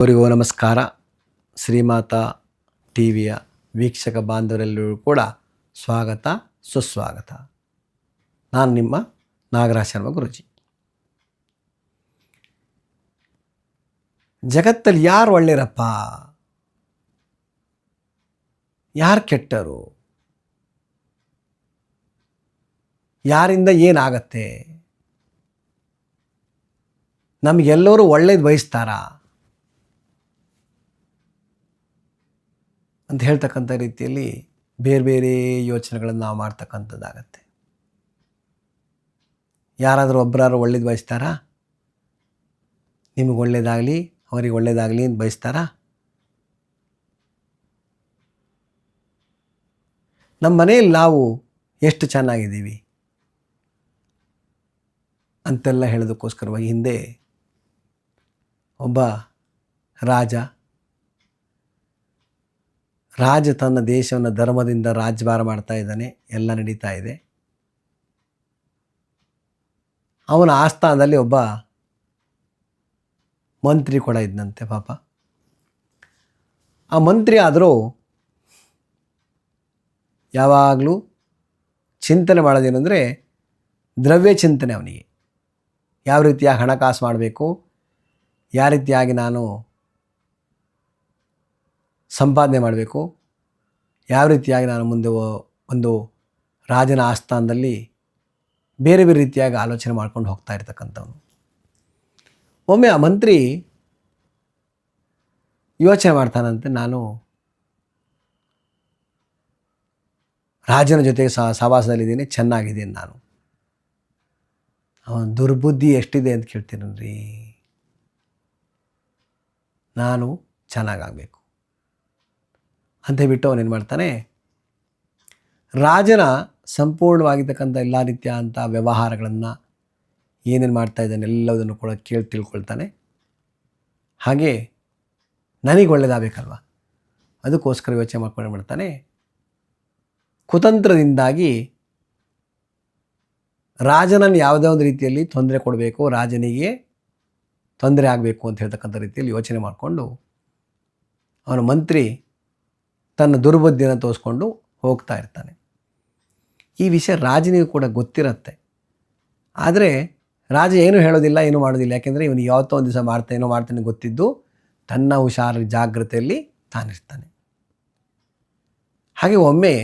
ಅವರಿಗೂ ನಮಸ್ಕಾರ. ಶ್ರೀಮಾತ ಟಿ ವಿಯ ವೀಕ್ಷಕ ಬಾಂಧವರೆಲ್ಲರೂ ಕೂಡ ಸ್ವಾಗತ, ಸುಸ್ವಾಗತ. ನಾನು ನಿಮ್ಮ ನಾಗರಾಜ ಶರ್ಮ ಗುರುಜಿ. ಜಗತ್ತಲ್ಲಿ ಯಾರು ಒಳ್ಳೆಯರಪ್ಪ? ಯಾರು ಕೆಟ್ಟರು? ಯಾರಿಂದ ಏನಾಗತ್ತೆ? ನಮಗೆಲ್ಲರೂ ಒಳ್ಳೇದು ಬಯಸ್ತಾರಾ? ಅಂತ ಹೇಳ್ತಕ್ಕಂಥ ರೀತಿಯಲ್ಲಿ ಬೇರೆ ಬೇರೆ ಯೋಚನೆಗಳನ್ನು ನಾವು ಮಾಡ್ತಕ್ಕಂಥದ್ದಾಗತ್ತೆ. ಯಾರಾದರೂ ಒಬ್ಬರಾರು ಒಳ್ಳೇದು ಬಯಸ್ತಾರಾ? ನಿಮಗೆ ಒಳ್ಳೇದಾಗಲಿ, ಅವರಿಗೆ ಒಳ್ಳೇದಾಗಲಿ ಅಂತ ಬಯಸ್ತಾರಾ? ನಮ್ಮ ಮನೆಯಲ್ಲಿ ನಾವು ಎಷ್ಟು ಚೆನ್ನಾಗಿದ್ದೀವಿ ಅಂತೆಲ್ಲ ಹೇಳೋದಕ್ಕೋಸ್ಕರವಾಗಿ ಹಿಂದೆ ಒಬ್ಬ ರಾಜ ರಾಜ ತನ್ನ ದೇಶವನ್ನು ಧರ್ಮದಿಂದ ರಾಜ್ಯಭಾರ ಮಾಡ್ತಾ ಇದ್ದಾನೆ. ಎಲ್ಲ ನಡೀತಾ ಇದೆ. ಅವನ ಆಸ್ಥಾನದಲ್ಲಿ ಒಬ್ಬ ಮಂತ್ರಿ ಕೂಡ ಇದ್ದಂತೆ ಪಾಪ. ಆ ಮಂತ್ರಿ ಆದರೂ ಯಾವಾಗಲೂ ಚಿಂತನೆ ಮಾಡೋದೇನೆಂದರೆ ದ್ರವ್ಯ ಚಿಂತನೆ ಅವನಿಗೆ. ಯಾವ ರೀತಿಯಾಗಿ ಹಣಕಾಸು ಮಾಡಬೇಕು, ಯಾವ ರೀತಿಯಾಗಿ ನಾನು ಸಂಪಾದನೆ ಮಾಡಬೇಕು. ಯಾವ ರೀತಿಯಾಗಿ ನಾನು ಮುಂದೆ ಒಂದು ರಾಜನ ಆಸ್ಥಾನದಲ್ಲಿ ಬೇರೆ ಬೇರೆ ರೀತಿಯಾಗಿ ಆಲೋಚನೆ ಮಾಡ್ಕೊಂಡು ಹೋಗ್ತಾ ಇರ್ತಕ್ಕಂಥವನು. ಒಮ್ಮೆ ಆ ಮಂತ್ರಿ ಯೋಚನೆ ಮಾಡ್ತಾನಂತೆ, ನಾನು ರಾಜನ ಜೊತೆಗೆ ಸಹ ಸಹವಾಸದಲ್ಲಿದ್ದೀನಿ ಚೆನ್ನಾಗಿದ್ದೀನಿ ನಾನು. ಅವನ ದುರ್ಬುದ್ಧಿ ಎಷ್ಟಿದೆ ಅಂತ ಕೇಳ್ತೀನಲ್ರಿ ನಾನು ಚೆನ್ನಾಗಾಗಬೇಕು. ಅಂತ ಬಿಟ್ಟು ಅವನೇನು ಮಾಡ್ತಾನೆ? ರಾಜನ ಸಂಪೂರ್ಣವಾಗಿರ್ತಕ್ಕಂಥ ಎಲ್ಲ ರೀತಿಯ ಅಂಥ ವ್ಯವಹಾರಗಳನ್ನು ಏನೇನು ಮಾಡ್ತಾ ಇದ್ದಾನೆ ಎಲ್ಲದನ್ನು ಕೂಡ ಕೇಳಿ ತಿಳ್ಕೊಳ್ತಾನೆ. ಹಾಗೆ ನನಗೆ ಒಳ್ಳೆಯದಾಗಬೇಕಲ್ವ ಅದಕ್ಕೋಸ್ಕರ ಯೋಚನೆ ಮಾಡ್ಕೊಂಡು ಮಾಡ್ತಾನೆ? ಕುತಂತ್ರದಿಂದಾಗಿ ರಾಜನನ್ನು ಯಾವುದೇ ಒಂದು ರೀತಿಯಲ್ಲಿ ತೊಂದರೆ ಕೊಡಬೇಕು, ರಾಜನಿಗೆ ತೊಂದರೆ ಆಗಬೇಕು ಅಂತ ಹೇಳ್ತಕ್ಕಂಥ ರೀತಿಯಲ್ಲಿ ಯೋಚನೆ ಮಾಡಿಕೊಂಡು ಅವನ ಮಂತ್ರಿ ತನ್ನ ದುರ್ಬುದ್ಧಿಯನ್ನು ತೋರಿಸ್ಕೊಂಡು ಹೋಗ್ತಾ ಇರ್ತಾನೆ. ಈ ವಿಷಯ ರಾಜನಿಗೆ ಕೂಡ ಗೊತ್ತಿರುತ್ತೆ. ಆದರೆ ರಾಜ ಏನು ಹೇಳೋದಿಲ್ಲ, ಏನು ಮಾಡೋದಿಲ್ಲ. ಯಾಕೆಂದರೆ ಇವನು ಯಾವತ್ತೋ ಒಂದು ದಿವಸ ಮಾಡ್ತಾ, ಏನೋ ಮಾಡ್ತಾನೆ ಗೊತ್ತಿದ್ದು ತನ್ನ ಹುಷಾರ ಜಾಗ್ರತೆಯಲ್ಲಿ ತಾನಿರ್ತಾನೆ ಹಾಗೆ ಒಮ್ಮೆ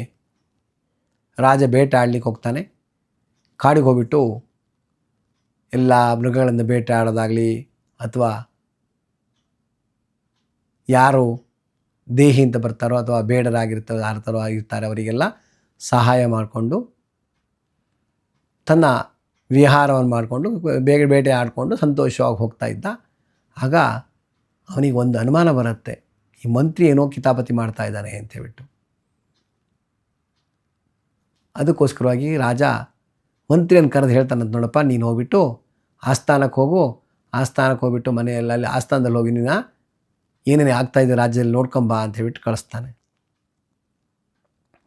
ರಾಜ ಬೇಟ ಆಡ್ಲಿಕ್ಕೆ ಹೋಗ್ತಾನೆ. ಕಾಡಿಗೆ ಹೋಗ್ಬಿಟ್ಟು ಎಲ್ಲ ಮೃಗಗಳನ್ನು ಬೇಟೆ ಆಡೋದಾಗಲಿ ಅಥವಾ ಯಾರು ದೇಹಿ ಅಂತ ಬರ್ತಾರೋ ಅಥವಾ ಬೇಡರಾಗಿರ್ತಾರೋ ಆರ್ತಾರೋ ಆಗಿರ್ತಾರೆ ಅವರಿಗೆಲ್ಲ ಸಹಾಯ ಮಾಡಿಕೊಂಡು ತನ್ನ ವಿಹಾರವನ್ನು ಮಾಡಿಕೊಂಡು ಬೇಗ ಬೇಟೆ ಆಡಿಕೊಂಡು ಸಂತೋಷವಾಗಿ ಹೋಗ್ತಾ ಇದ್ದ. ಆಗ ಅವನಿಗೆ ಒಂದು ಅನುಮಾನ ಬರುತ್ತೆ, ಈ ಮಂತ್ರಿ ಏನೋ ಕಿತಾಪತಿ ಮಾಡ್ತಾ ಇದ್ದಾನೆ ಅಂತ ಹೇಳ್ಬಿಟ್ಟು. ಅದಕ್ಕೋಸ್ಕರವಾಗಿ ರಾಜ, ಮಂತ್ರಿಯನ್ನು ಕರೆದು ಹೇಳ್ತಾನಂತ ನೋಡಪ್ಪ, ನೀನು ಹೋಗ್ಬಿಟ್ಟು ಆಸ್ಥಾನಕ್ಕೆ ಹೋಗು. ಆಸ್ಥಾನಕ್ಕೆ ಹೋಗ್ಬಿಟ್ಟು ಮನೆಯಲ್ಲಿ ಆಸ್ಥಾನದಲ್ಲಿ ಹೋಗಿ ನೀನು ಏನೇನು ಆಗ್ತಾ ಇದೆ ರಾಜ್ಯದಲ್ಲಿ ನೋಡ್ಕೊಂಬ ಅಂತ ಹೇಳ್ಬಿಟ್ಟು ಕಳಿಸ್ತಾನೆ.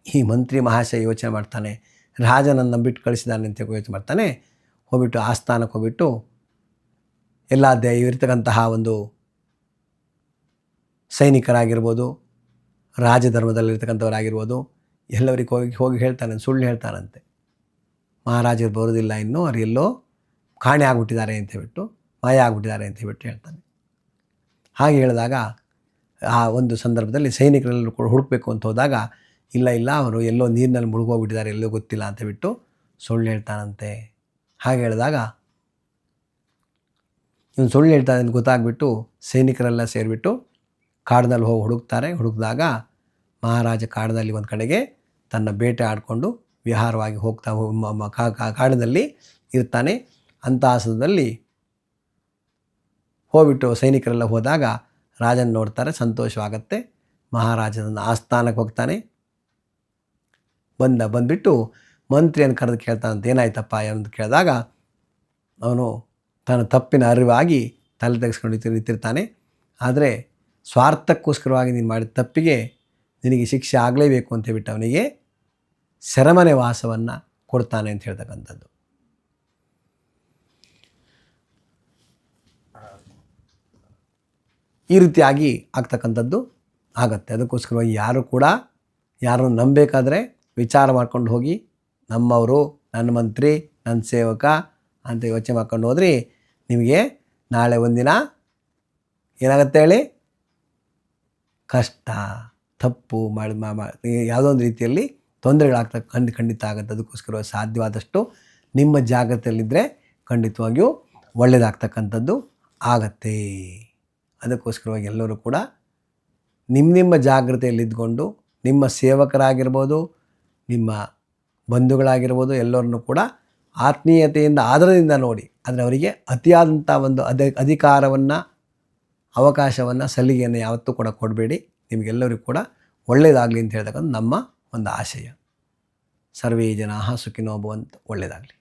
ಈ ಮಂತ್ರಿ ಮಹಾಶಯ ಯೋಚನೆ ಮಾಡ್ತಾನೆ, ರಾಜನನ್ನು ಬಿಟ್ಟು ಕಳಿಸಿದಾನೆ ಅಂತ ಯೋಚನೆ ಮಾಡ್ತಾನೆ. ಹೋಗ್ಬಿಟ್ಟು ಆಸ್ಥಾನಕ್ಕೆ ಹೋಗ್ಬಿಟ್ಟು ಎಲ್ಲ ದೇ ಇರ್ತಕ್ಕಂತಹ ಒಂದು ಸೈನಿಕರಾಗಿರ್ಬೋದು, ರಾಜಧರ್ಮದಲ್ಲಿರ್ತಕ್ಕಂಥವರಾಗಿರ್ಬೋದು ಎಲ್ಲವರಿಗೆ ಹೋಗಿ ಹೋಗಿ ಹೇಳ್ತಾನೆ, ಸುಳ್ಳು ಹೇಳ್ತಾನಂತೆ. ಮಹಾರಾಜರು ಬರೋದಿಲ್ಲ ಇನ್ನೂ, ಅವ್ರು ಎಲ್ಲೋ ಕಾಣೆ ಆಗ್ಬಿಟ್ಟಿದ್ದಾರೆ ಅಂತ ಹೇಳ್ಬಿಟ್ಟು, ಮಾಯ ಆಗಿಬಿಟ್ಟಿದ್ದಾರೆ ಅಂತ ಹೇಳ್ಬಿಟ್ಟು ಹೇಳ್ತಾನೆ. ಹಾಗೆ ಹೇಳಿದಾಗ ಆ ಒಂದು ಸಂದರ್ಭದಲ್ಲಿ ಸೈನಿಕರೆಲ್ಲರೂ ಕೂಡ ಹುಡುಕಬೇಕು ಅಂತ ಹೋದಾಗ, ಇಲ್ಲ ಇಲ್ಲ, ಅವರು ಎಲ್ಲೋ ನೀರಿನಲ್ಲಿ ಮುಳುಗೋಗ್ಬಿಟ್ಟಿದ್ದಾರೆ, ಎಲ್ಲೋ ಗೊತ್ತಿಲ್ಲ ಅಂತ ಬಿಟ್ಟು ಸುಳ್ಳು ಹೇಳ್ತಾನಂತೆ. ಹಾಗೆ ಹೇಳಿದಾಗ ಇವನು ಸುಳ್ಳು ಹೇಳ್ತಾನೆ ಅಂತ ಗೊತ್ತಾಗ್ಬಿಟ್ಟು ಸೈನಿಕರೆಲ್ಲ ಸೇರಿಬಿಟ್ಟು ಕಾಡಿನಲ್ಲಿ ಹೋಗಿ ಹುಡುಕ್ತಾರೆ. ಹುಡುಕಿದಾಗ ಮಹಾರಾಜ ಕಾಡಿನಲ್ಲಿ ಒಂದು ಕಡೆಗೆ ತನ್ನ ಬೇಟೆ ಆಡಿಕೊಂಡು ವಿಹಾರವಾಗಿ ಹೋಗ್ತಾ ಕಾಡಿನಲ್ಲಿ ಇರ್ತಾನೆ. ಅಂತಹ ಸಮಯದಲ್ಲಿ ಹೋಗ್ಬಿಟ್ಟು ಸೈನಿಕರೆಲ್ಲ ಹೋದಾಗ ರಾಜನ ನೋಡ್ತಾರೆ, ಸಂತೋಷವಾಗತ್ತೆ. ಮಹಾರಾಜನ ಆಸ್ಥಾನಕ್ಕೆ ಹೋಗ್ತಾನೆ. ಬಂದ, ಬಂದುಬಿಟ್ಟು ಮಂತ್ರಿಯನ್ನು ಕರೆದು ಕೇಳ್ತಾನಂತ ಏನಾಯ್ತಪ್ಪ? ಅಂತ ಕೇಳಿದಾಗ ಅವನು ತನ್ನ ತಪ್ಪಿನ ಅರಿವಾಗಿ ತಲೆ ತೆಗೆಸ್ಕೊಂಡು ನಿಂತಿ- ನಿಂತಿರ್ತಾನೆ. ಆದರೆ ಸ್ವಾರ್ಥಕ್ಕೋಸ್ಕರವಾಗಿ ನೀನು ಮಾಡಿದ ತಪ್ಪಿಗೆ ನಿನಗೆ ಶಿಕ್ಷೆ ಆಗಲೇಬೇಕು ಅಂತ ಹೇಳ್ಬಿಟ್ಟು ಅವನಿಗೆ ಸೆರೆಮನೆ ವಾಸವನ್ನು ಕೊಡ್ತಾನೆ ಅಂತ ಹೇಳ್ತಕ್ಕಂಥದ್ದು. ಈ ರೀತಿಯಾಗಿ ಆಗ್ತಕ್ಕಂಥದ್ದು ಆಗತ್ತೆ. ಅದಕ್ಕೋಸ್ಕರವಾಗಿ ಯಾರು ಕೂಡ ಯಾರನ್ನು ನಂಬಬೇಕಾದ್ರೆ ವಿಚಾರ ಮಾಡ್ಕೊಂಡು ಹೋಗಿ ನಮ್ಮವರು, ನನ್ನ ಮಂತ್ರಿ, ನನ್ನ ಸೇವಕ ಅಂತ ಯೋಚನೆ ಮಾಡ್ಕೊಂಡು ಹೋದ್ರಿ ನಿಮಗೆ ನಾಳೆ ಒಂದಿನ ಏನಾಗುತ್ತೆ ಹೇಳಿ? ಕಷ್ಟ, ತಪ್ಪು ಮಾಡಿ ಯಾವುದೋ ಒಂದು ರೀತಿಯಲ್ಲಿ ತೊಂದರೆಗಳಾಗ್ತಾ ಖಂಡ, ಖಂಡಿತ ಆಗುತ್ತೆ. ಅದಕ್ಕೋಸ್ಕರ ಸಾಧ್ಯವಾದಷ್ಟು ನಿಮ್ಮ ಜಾಗ್ರತೆಯಲ್ಲಿದ್ದರೆ ಖಂಡಿತವಾಗಿಯೂ ಒಳ್ಳೆಯದಾಗ್ತಕ್ಕಂಥದ್ದು ಆಗತ್ತೆ. ಅದಕ್ಕೋಸ್ಕರವಾಗಿ ಎಲ್ಲರೂ ಕೂಡ ನಿಮ್ಮ ನಿಮ್ಮ ಜಾಗ್ರತೆಯಲ್ಲಿದ್ದುಕೊಂಡು ನಿಮ್ಮ ಸೇವಕರಾಗಿರ್ಬೋದು, ನಿಮ್ಮ ಬಂಧುಗಳಾಗಿರ್ಬೋದು ಎಲ್ಲರನ್ನೂ ಕೂಡ ಆತ್ಮೀಯತೆಯಿಂದ, ಆದರದಿಂದ ನೋಡಿ. ಆದರೆ ಅವರಿಗೆ ಅತಿಯಾದಂಥ ಒಂದು ಅಧ ಅಧಿಕಾರವನ್ನು, ಅವಕಾಶವನ್ನು ಸಲಿಗೆಯನ್ನು ಯಾವತ್ತೂ ಕೂಡ ಕೊಡಬೇಡಿ. ನಿಮಗೆಲ್ಲರಿಗೂ ಕೂಡ ಒಳ್ಳೆಯದಾಗಲಿ ಅಂತ ಹೇಳ್ತಕ್ಕಂಥ ನಮ್ಮ ಒಂದು ಆಶಯ. ಸರ್ವೇ ಜನ ಸುಖಿನೋ ಭವಂತು. ಒಳ್ಳೆಯದಾಗಲಿ